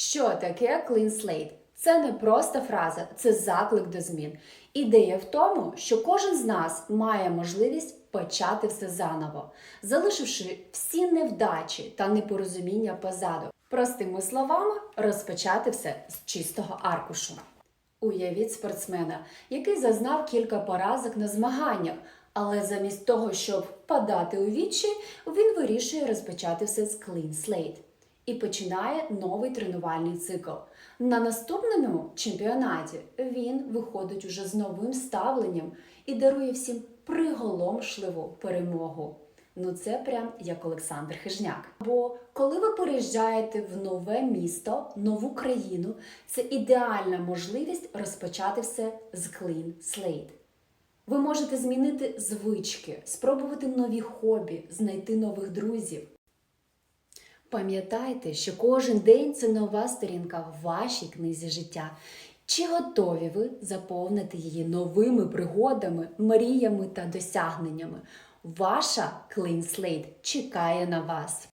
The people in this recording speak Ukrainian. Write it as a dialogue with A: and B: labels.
A: Що таке clean slate? Це не просто фраза, це заклик до змін. Ідея в тому, що кожен з нас має можливість почати все заново, залишивши всі невдачі та непорозуміння позаду. Простими словами, розпочати все з чистого аркушу. Уявіть спортсмена, який зазнав кілька поразок на змаганнях, але замість того, щоб впадати у відчі, він вирішує розпочати все з clean slate і починає новий тренувальний цикл. На наступному чемпіонаті він виходить уже з новим ставленням і дарує всім приголомшливу перемогу. Ну це прям як Олександр Хижняк. Бо коли ви переїжджаєте в нове місто, нову країну, це ідеальна можливість розпочати все з clean slate. Ви можете змінити звички, спробувати нові хобі, знайти нових друзів. Пам'ятайте, що кожен день це нова сторінка в вашій книзі життя. Чи готові ви заповнити її новими пригодами, мріями та досягненнями? Ваша Clean Slate чекає на вас.